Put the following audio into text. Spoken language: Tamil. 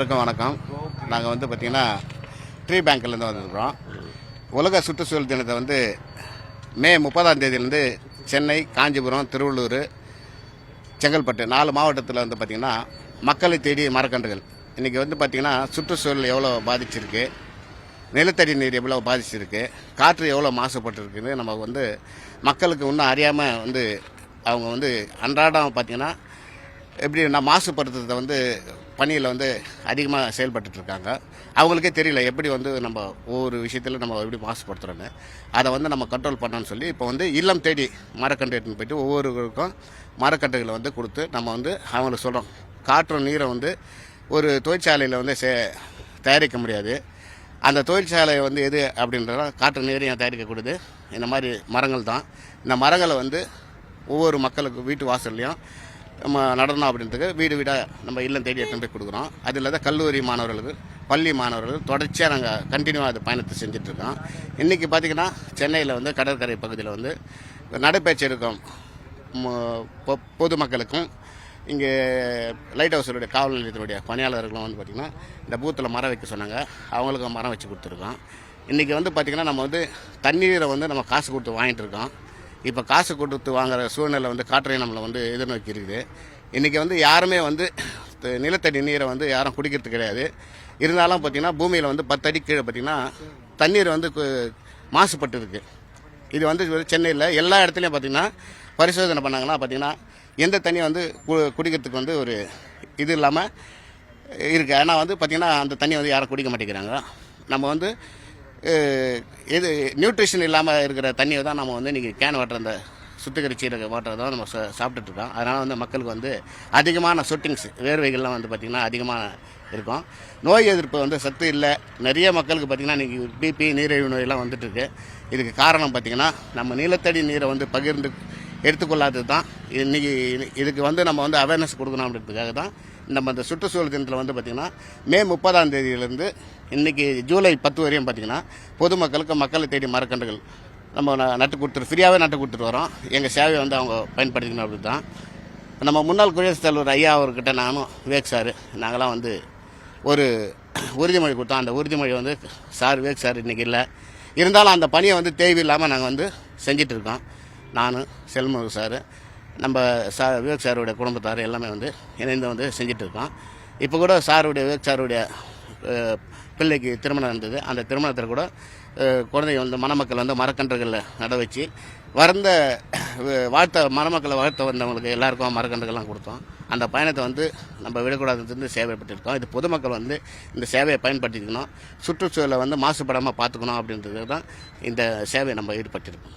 வணக்கம். நாங்கள் வந்து பார்த்திங்கன்னா ட்ரீ பேங்க்லேருந்து வந்திருக்கிறோம். உலக சுற்றுச்சூழல் தினத்தை வந்து மே முப்பதாம் தேதியிலேருந்து சென்னை காஞ்சிபுரம் திருவள்ளூர் செங்கல்பட்டு நாலு மாவட்டத்தில் வந்து பார்த்திங்கன்னா மக்களை தேடி மரக்கன்றுகள். இன்றைக்கி வந்து பார்த்திங்கன்னா சுற்றுச்சூழல் எவ்வளோ பாதிச்சிருக்கு நிலத்தடி நீர் எவ்வளோ பாதிச்சிருக்கு காற்று எவ்வளோ மாசுபட்டுருக்குன்னு நம்ம வந்து மக்களுக்கு இன்னும் அறியாமல் வந்து அவங்க வந்து அன்றாடம் பார்த்திங்கன்னா எப்படி நான் மாசுபடுத்துறதை வந்து பணியில் வந்து அதிகமாக செயல்பட்டுருக்காங்க இருக்காங்க அவங்களுக்கே தெரியல எப்படி வந்து நம்ம ஒவ்வொரு விஷயத்தில் நம்ம எப்படி மாசுபடுத்துகிறோன்னு அதை வந்து நம்ம கண்ட்ரோல் பண்ணணும்னு சொல்லி இப்போ வந்து இல்லம் தேடி மரக்கன்று போயிட்டு ஒவ்வொருவருக்கும் மரக்கன்றுகளை வந்து கொடுத்து நம்ம வந்து அவங்களுக்கு சொல்கிறோம் காற்று நீரை வந்து ஒரு தொழிற்சாலையில் வந்து சே தயாரிக்க முடியாது. அந்த தொழிற்சாலை வந்து எது அப்படின்றத காற்று நீரையும் தயாரிக்கக்கூடியது இந்த மாதிரி மரங்கள் தான். இந்த மரங்களை வந்து ஒவ்வொரு மக்களுக்கு வீட்டு வாசல்லையும் நம்ம நடனம் அப்படின்றதுக்கு வீடு வீடாக நம்ம இல்லம் தேடி எடுத்துன்னு போய் கொடுக்குறோம். அது இல்லாத கல்லூரி மாணவர்களுக்கு பள்ளி மாணவர்கள் தொடர்ச்சியாக நாங்கள் கண்டினியூவாக அது பயணத்தை செஞ்சிட்ருக்கோம். இன்றைக்கி பார்த்திங்கன்னா சென்னையில் வந்து கடற்கரை பகுதியில் வந்து நடைபயிற்சி எடுக்கும் பொதுமக்களுக்கும் இங்கே லைட் ஹவுஸருடைய காவல் நிலையத்தினுடைய பணியாளர்களும் வந்து பார்த்திங்கன்னா இந்த பூத்தில் மரம் வைக்க சொன்னாங்க. அவங்களுக்கு மரம் வச்சு கொடுத்துருக்கோம். இன்றைக்கி வந்து பார்த்திங்கன்னா நம்ம வந்து தண்ணீரை வந்து நம்ம காசு கொடுத்து வாங்கிட்டு இருக்கோம். இப்போ காசு கொடுத்து வாங்குற சூழ்நிலை வந்து காற்றை நம்மளை வந்து எதிர்நோக்கி இருக்குது. இன்றைக்கி வந்து யாருமே வந்து நிலத்தடி நீரை வந்து யாரும் குடிக்கிறது கிடையாது. இருந்தாலும் பார்த்திங்கன்னா பூமியில் வந்து பத்து அடி கீழே பார்த்திங்கன்னா தண்ணீர் வந்து கு- மாசுபட்டு இருக்குது இது வந்து சென்னையில் எல்லா இடத்துலையும் பார்த்திங்கன்னா பரிசோதனை பண்ணாங்கன்னா பார்த்திங்கன்னா எந்த தண்ணி வந்து கு- குடிக்கிறதுக்கு வந்து ஒரு இது இல்லாமல் இருக்குது ஆனால் வந்து பார்த்திங்கன்னா அந்த தண்ணி வந்து யாரும் குடிக்க மாட்டேங்கிறாங்க. நம்ம வந்து இது நியூட்ரிஷன் இல்லாமல் இருக்கிற தண்ணியை தான் நம்ம வந்து இன்றைக்கி கேன் வாட்டர் அந்த சுத்திகரிச்சு இருக்க வாட்டரை தான் நம்ம சா- சாப்பிட்டுட்டு இருக்கோம் அதனால் வந்து மக்களுக்கு வந்து அதிகமான சொட்டிங்ஸ் வேர்வைகள்லாம் வந்து பார்த்திங்கன்னா அதிகமாக இருக்கும். நோய் எதிர்ப்பு வந்து சத்து இல்லை. நிறைய மக்களுக்கு பார்த்திங்கன்னா இன்றைக்கி பிபி நீரிழிவு நோயெல்லாம் வந்துட்டுருக்கு இதுக்கு காரணம் பார்த்திங்கன்னா நம்ம நிலத்தடி நீரை வந்து பகிர்ந்து எடுத்துக்கொள்ளாதது தான் இன்றைக்கி இதுக்கு வந்து நம்ம வந்து அவேர்னஸ் கொடுக்கணும் அப்படின்றதுக்காக தான் நம்ம இந்த சுற்றுச்சூழல் தினத்தில் வந்து பார்த்திங்கன்னா மே முப்பதாம் தேதியிலேருந்து இன்றைக்கி ஜூலை பத்து வரையும் பார்த்திங்கன்னா பொதுமக்களுக்கு மக்களை தேடி மரக்கன்றுகள் நம்ம நட்டு கொடுத்துரு ஃப்ரீயாகவே நட்டு கொடுத்துட்டு வரோம். எங்கள் சேவையை வந்து அவங்க பயன்படுத்திக்கணும் அப்படி தான் நம்ம முன்னாள் குடியரசுத் தலைவர் ஐயா அவர்கிட்ட நானும் விவேக் சார் நாங்களாம் வந்து ஒரு உறுதிமொழி கொடுத்தோம். அந்த உறுதிமொழி வந்து சார் விவேக் சார் இன்றைக்கி இல்லை. இருந்தாலும் அந்த பணியை வந்து தேவையில்லாமல் நாங்கள் வந்து செஞ்சிட்ருக்கோம் இருக்கோம். நான் செல்முருகு சார் நம்ம சா விவேக் சாருடைய குடும்பத்தார் எல்லாமே வந்து இணைந்து வந்து செஞ்சிட்ருக்கோம். இப்போ கூட சாருடைய விவேக் சாருடைய பிள்ளைக்கு திருமணம் இருந்தது. அந்த திருமணத்தில் கூட குழந்தைங்க வந்து மணமக்கள் வந்து மரக்கன்றுகளில் நட வச்சு வறந்த வாழ்த்த மணமக்களை வாழ்த்த வந்தவங்களுக்கு எல்லாருக்கும் மரக்கன்றுகள்லாம் கொடுத்தோம். அந்த பயணத்தை வந்து நம்ம விடக்கூடாதுன்னு சேவைப்பட்டிருக்கோம். இது பொதுமக்கள் வந்து இந்த சேவையை பயன்படுத்திக்கணும். சுற்றுச்சூழலை வந்து மாசுபடாமல் பார்த்துக்கணும் அப்படின்றது தான் இந்த சேவையை நம்ம ஈடுபட்டிருக்கோம்.